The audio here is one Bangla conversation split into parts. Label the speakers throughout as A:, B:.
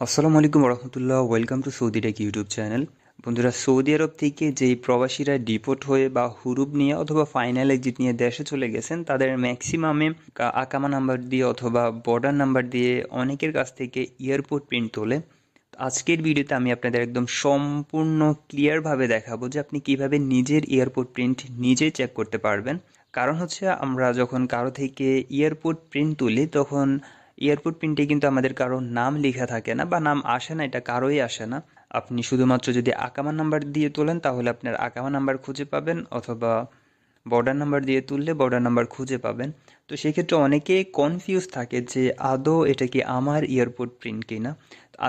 A: আসসালামু আলাইকুম রহমতুল্লাহ welcome to Saudi tech YouTube channel. বন্ধুরা, সৌদি আরব থেকে যেই প্রবাসীরা ডিপোর্ট হয়ে বা হুরুপ নিয়ে অথবা ফাইনাল এক্সিট নিয়ে দেশে চলে গেছেন, তাদের ম্যাক্সিমামে আকামা নাম্বার দিয়ে অথবা বর্ডার নাম্বার দিয়ে অনেকের কাছ থেকে এয়ারপোর্ট প্রিন্ট তোলে। আজকের ভিডিওতে আমি আপনাদের একদম সম্পূর্ণ ক্লিয়ারভাবে দেখাবো যে আপনি কীভাবে নিজের এয়ারপোর্ট প্রিন্ট নিজেই চেক করতে পারবেন। কারণ হচ্ছে আমরা যখন কারও থেকে এয়ারপোর্ট প্রিন্ট তুলি, তখন এয়ারপোর্ট প্রিন্টে কিন্তু আমাদের কারও নাম লেখা থাকে না বা নাম আসে না, এটা কারোই আসে না। আপনি শুধুমাত্র যদি আকামা নাম্বার দিয়ে তোলেন, তাহলে আপনার আকামা নাম্বার খুঁজে পাবেন অথবা বর্ডার নাম্বার দিয়ে তুললে বর্ডার নাম্বার খুঁজে পাবেন। তো সেক্ষেত্রে অনেকে কনফিউজ থাকে যে, আদৌ এটা কি আমার এয়ারপোর্ট প্রিন্ট কিনা?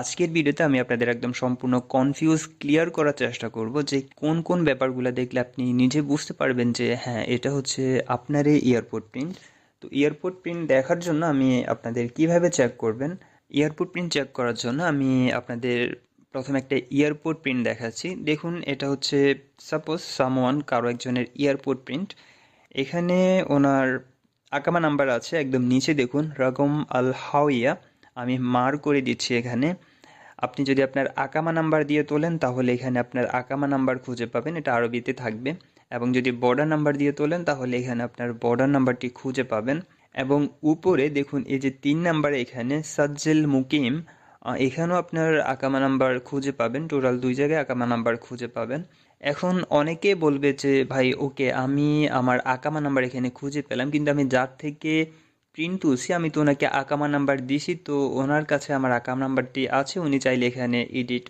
A: আজকের ভিডিওতে আমি আপনাদের একদম সম্পূর্ণ কনফিউজ ক্লিয়ার করার চেষ্টা করব যে, কোন কোন ব্যাপারগুলো দেখলে আপনি নিজে বুঝতে পারবেন যে হ্যাঁ এটা হচ্ছে আপনারই এয়ারপোর্ট প্রিন্ট তো এয়ারপোর্ট প্রিন্ট দেখার জন্য আমি আপনাদের কীভাবে চেক করবেন? এয়ারপোর্ট প্রিন্ট চেক করার জন্য আমি আপনাদের প্রথমে একটা এয়ারপোর্ট প্রিন্ট দেখাচ্ছি। দেখুন, এটা হচ্ছে সাপোজ সামওয়ান কারও একজনের এয়ারপোর্ট প্রিন্ট এখানে ওনার আকামা নাম্বার আছে, একদম নিচে দেখুন রকম আল হাওইয়া আমি মার করে দিচ্ছি এখানে। আপনি যদি আপনার আকামা নাম্বার দিয়ে তোলেন, তাহলে এখানে আপনার আকামা নাম্বার খুঁজে পাবেন, এটা আরবিতে থাকবে। এবং যদি বর্ডার নাম্বার দিয়ে তোলেন, তাহলে এখানে আপনার বর্ডার নাম্বারটি খুঁজে পাবেন। এবং উপরে দেখুন, এই যে তিন নাম্বারে এখানে সাজ্জেল মুকিম এখানেও আপনার আকামা নাম্বার খুঁজে পাবেন। টোটাল দুই জায়গায় আকামা নাম্বার খুঁজে পাবেন। এখন অনেকে বলবে যে, ভাই ওকে আমি আমার আকামা নাম্বার এখানে খুঁজে পেলাম, কিন্তু আমি যার থেকে প্রিন্ট তুলছি আমি তো ওনাকে আকামা নাম্বার দিছি, তো ওনার কাছে আমার আকামা নাম্বারটি আছে, উনি চাইলে এখানে এডিট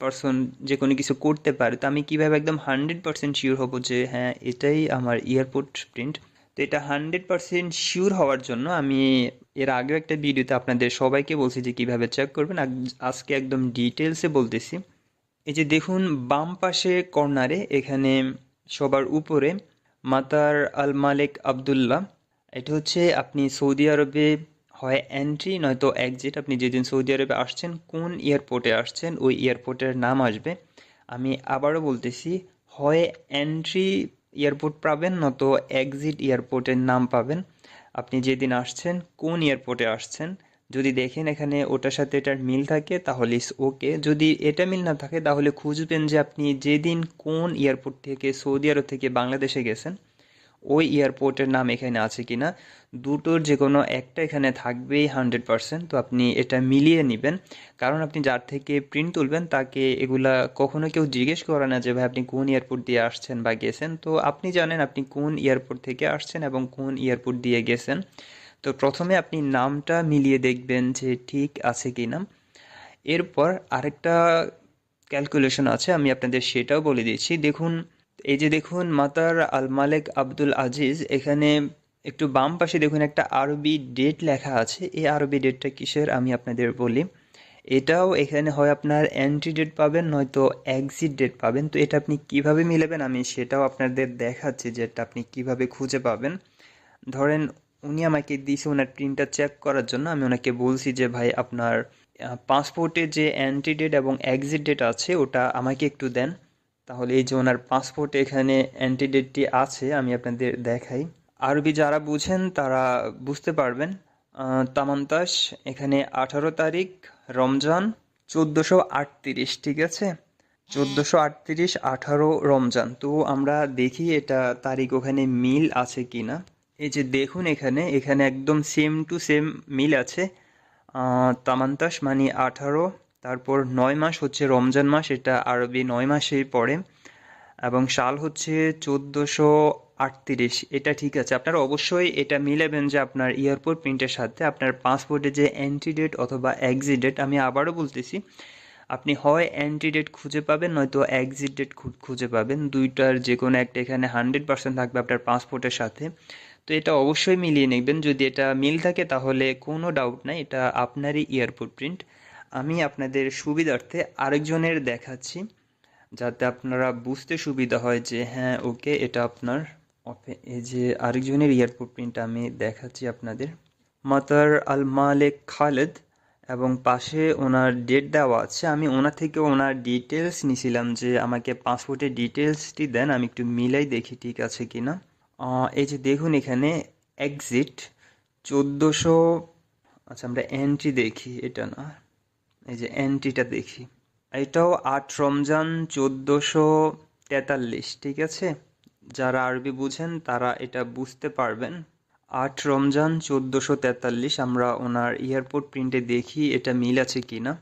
A: পারসন যে কোনো কিছু করতে পারে। তো আমি কীভাবে একদম হান্ড্রেড পার্সেন্ট শিওর হব যে হ্যাঁ এটাই আমার এয়ারপোর্ট প্রিন্ট তো এটা হান্ড্রেড পার্সেন্ট শিওর হওয়ার জন্য আমি এর আগেও একটা ভিডিওতে আপনাদের সবাইকে বলছি যে, কীভাবে চেক করবেন। আজকে একদম ডিটেলসে বলতেছি। এই যে দেখুন, বাম পাশে কর্নারে এখানে সবার উপরে মাতার আল মালিক আবদুল্লাহ এটা হচ্ছে আপনি সৌদি আরবে হয় এন্ট্রি নয়তো এক্সিট আপনি যেদিন সৌদি আরবে আসছেন, কোন এয়ারপোর্টে আসছেন, ওই এয়ারপোর্টের নাম আসবে। আমি আবারও বলতেছি, হয় এন্ট্রি এয়ারপোর্ট পাবেন, নয়তো এক্সিট এয়ারপোর্টের নাম পাবেন। আপনি যেদিন আসছেন, কোন এয়ারপোর্টে আসছেন, যদি দেখেন এখানে ওটার সাথে এটার মিল থাকে, তাহলে ইস ওকে যদি এটা মিল না থাকে, তাহলে খুঁজবেন যে আপনি যেদিন কোন এয়ারপোর্ট থেকে, সৌদি আরব থেকে বাংলাদেশে গেছেন ওই এয়ারপোর্টের নাম এখানে আছে কি না দুটোর যে কোনো একটা এখানে থাকবেই হান্ড্রেড পারসেন্ট তো আপনি এটা মিলিয়ে নেবেন। কারণ আপনি যার থেকে প্রিন্ট তুলবেন, তাকে এগুলা কখনো কেউ জিজ্ঞেস করে না যে, ভাই, আপনি কোন এয়ারপোর্ট দিয়ে আসছেন বা গেছেন? তো আপনি জানেন আপনি কোন এয়ারপোর্ট থেকে আসছেন এবং কোন এয়ারপোর্ট দিয়ে গেছেন। তো প্রথমে আপনি নামটা মিলিয়ে দেখবেন যে ঠিক আছে কি না এরপর আরেকটা ক্যালকুলেশন আছে, আমি আপনাদের সেটাও বলে দিচ্ছি। দেখুন এই যে দেখুন, মাতার আল মালেক আব্দুল আজিজ, এখানে একটু বাম পাশে দেখুন একটা আরবি ডেট লেখা আছে। এই আরবি ডেটটা কিসের? আমি আপনাদের বলি। এটাও এখানে হয় আপনার এন্ট্রি ডেট পাবেন, নয়তো এক্সিট ডেট পাবেন। তো এটা আপনি কীভাবে মিলাবেন? আমি সেটাও আপনাদের দেখাচ্ছি যে এটা আপনি কীভাবে খুঁজে পাবেন। ধরেন, উনি আমাকে দিয়েছে ওনার প্রিন্টটা চেক করার জন্য। আমি ওনাকে বলছি যে, ভাই, আপনার পাসপোর্টে যে অ্যান্টি ডেট এবং এক্সিট ডেট আছে, ওটা আমাকে একটু দেন। তাহলে এই যে ওনার পাসপোর্টে এখানে অ্যান্টিডেটটি আছে, আমি আপনাদের দেখাই। আরবি যারা বুঝেন তারা বুঝতে পারবেন। তামান্তাস এখানে আঠারো তারিখ, রমজান, চোদ্দোশো আটত্রিশ, ঠিক আছে? চোদ্দোশো আটত্রিশ, আঠারো রমজান। তো আমরা দেখি এটা তারিখ ওখানে মিল আছে কি না এই যে দেখুন এখানে এখানে একদম সেম টু সেম মিল আছে। তামান্তাস মানে আঠারো তারপর নয় মাস হচ্ছে রমজান মাস, এটা আরবি নয় মাসেই পড়ে। এবং সাল হচ্ছে চোদ্দোশো আটত্রিশ, এটা ঠিক আছে। আপনারা অবশ্যই এটা মিলাবেন যে আপনার এয়ারপোর্ট প্রিন্টের সাথে আপনার পাসপোর্টে যে অ্যান্টিডেট অথবা এক্সিট ডেট আমি আবারও বলতেছি, আপনি হয় অ্যান্টিডেট খুঁজে পাবেন, নয়তো এক্সিট ডেট খুঁজে পাবেন। দুইটার যে কোনো একটা এখানে হান্ড্রেড পার্সেন্ট থাকবে আপনার পাসপোর্টের সাথে। তো এটা অবশ্যই মিলিয়ে নেবেন। যদি এটা মিল থাকে তাহলে কোনো ডাউট নাই, এটা আপনারই এয়ারপোর্ট প্রিন্ট আমি আপনাদের সুবিধার্থে আরেকজনের দেখাচ্ছি, যাতে আপনারা বুঝতে সুবিধা হয় যে হ্যাঁ ওকে এটা আপনার এই যে আরেকজনের এয়ারপোর্ট প্রিন্ট আমি দেখাচ্ছি আপনাদের। মাতার আল মালেক খালেদ এবং পাশে ওনার ডেট দেওয়া আছে। আমি ওনার থেকে ওনার ডিটেলস নিছিলাম যে, আমাকে পাসপোর্টের ডিটেলসটি দেন, আমি একটু মিলাই দেখি ঠিক আছে কি না। এই যে দেখুন এখানে এক্সিট চোদ্দোশো আচ্ছা আমরা এন্ট্রি দেখি, এটা না। এই যে এন্ট্রিটা দেখি। এটাও আট রমজান চোদ্দোশো তেতাল্লিশ, ঠিক আছে? যারা আরবি বুঝেন, তারা এটা বুঝতে পারবেন। আট রমজান চোদ্দোশো তেতাল্লিশ, আমরা ওনার এয়ারপোর্ট প্রিন্টে দেখি এটা মিল আছে কি না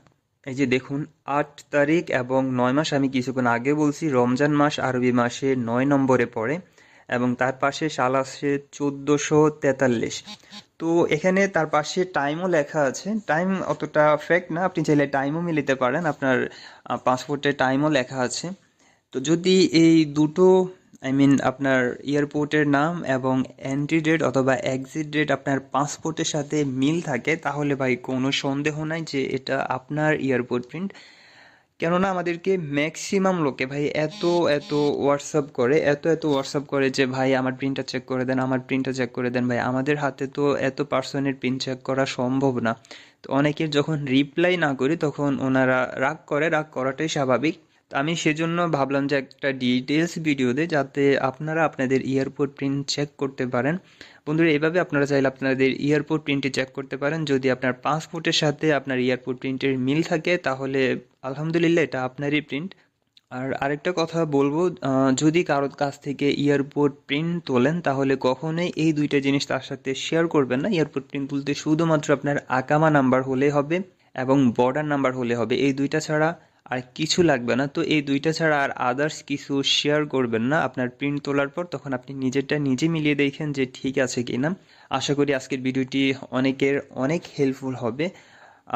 A: এই যে দেখুন, আট তারিখ এবং নয় মাস, আমি কিছুক্ষণ আগে বলছি, রমজান মাস আরবি মাসে নয় নম্বরে পড়ে। এবং তার পাশে সাল আসে চোদ্দোশো তেতাল্লিশ। তো এখানে তার পাশে টাইমও লেখা আছে। টাইম অতটা ফ্যাক্ট না, আপনি চাইলে টাইমও মিলিতে পারেন। আপনার পাসপোর্টে টাইমও লেখা আছে। তো যদি এই দুটো আই মিন আপনার এয়ারপোর্টের নাম এবং এন্ট্রি ডেট অথবা এক্সিট ডেট আপনার পাসপোর্টের সাথে মিল থাকে, তাহলে ভাই কোনো সন্দেহ নাই যে এটা আপনার এয়ারপোর্ট প্রিন্ট কেননা আমাদেরকে ম্যাক্সিমাম লোকে ভাই এত এত হোয়াটসঅ্যাপ করে, এত এত হোয়াটসঅ্যাপ করে যে, ভাই, আমার প্রিন্টটা চেক করে দেন, আমার প্রিন্টটা চেক করে দেন। ভাই, আমাদের হাতে তো এত পার্সনের প্রিন্ট চেক করা সম্ভব না। তো অনেকের যখন রিপ্লাই না করি, তখন ওনারা রাগ করে, রাগ করাটাই স্বাভাবিক। আমি সেজন্য ভাবলাম যে একটা ডিটেলস ভিডিও দিই যাতে আপনারা আপনাদের এয়ারপোর্ট প্রিন্ট চেক করতে পারেন। বন্ধুরা এইভাবে আপনারা চাইলে আপনাদের এয়ারপোর্ট প্রিন্টটি চেক করতে পারেন। যদি আপনার পাসপোর্টের সাথে আপনার এয়ারপোর্ট প্রিন্টের মিল থাকে, তাহলে আলহামদুলিল্লাহ এটা আপনারই প্রিন্ট আর আরেকটা কথা বলব যদি কারোর কাছ থেকে এয়ারপোর্ট প্রিন্ট তোলেন, তাহলে কখনোই এই দুইটা জিনিস তার সাথে শেয়ার করবেন না। এয়ারপোর্ট প্রিন্ট তুলতে শুধুমাত্র আপনার আকামা নাম্বার হলে হবে এবং বর্ডার নাম্বার হলে হবে। এই দুইটা ছাড়া আর কিছু লাগবে না। তো এই দুইটা ছাড়া আর আদার্স কিছু শেয়ার করবেন না। আপনার প্রিন্ট তোলার পর তখন আপনি নিজেরটা নিজে মিলিয়ে দেখেন যে ঠিক আছে কি না আশা করি আজকের ভিডিওটি অনেকের অনেক হেল্পফুল হবে।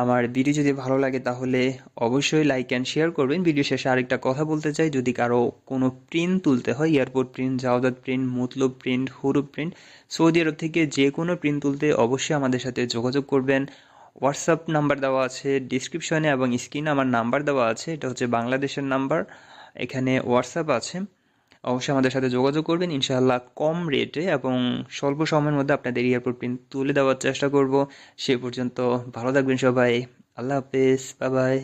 A: আমার ভিডিও যদি ভালো লাগে তাহলে অবশ্যই লাইক অ্যান্ড শেয়ার করবেন। ভিডিও শেষে আরেকটা কথা বলতে চাই। যদি কারও কোনো প্রিন্ট তুলতে হয় এয়ারপোর্ট প্রিন্ট জাওদাত প্রিন্ট মতলব প্রিন্ট হুরুপ প্রিন্ট সৌদি আরব থেকে যে কোনো প্রিন্ট তুলতে অবশ্যই আমাদের সাথে যোগাযোগ করবেন। হোয়াটসঅ্যাপ নাম্বার দেওয়া আছে ডিসক্রিপশনে এবং স্ক্রিনে আমার নাম্বার দেওয়া আছে, এটা হচ্ছে বাংলাদেশের নাম্বার এখানে হোয়াটসঅ্যাপ আছে। অবশ্যই আমাদের সাথে যোগাযোগ করবেন, ইনশাআল্লাহ কম রেটে এবং স্বল্প সময়ের মধ্যে আপনাদের এয়ারপোর্ট প্রিন্ট তুলে দেওয়ার চেষ্টা করব। সে পর্যন্ত ভালো থাকবেন সবাই, আল্লাহ হাফেজ বাবাই বাই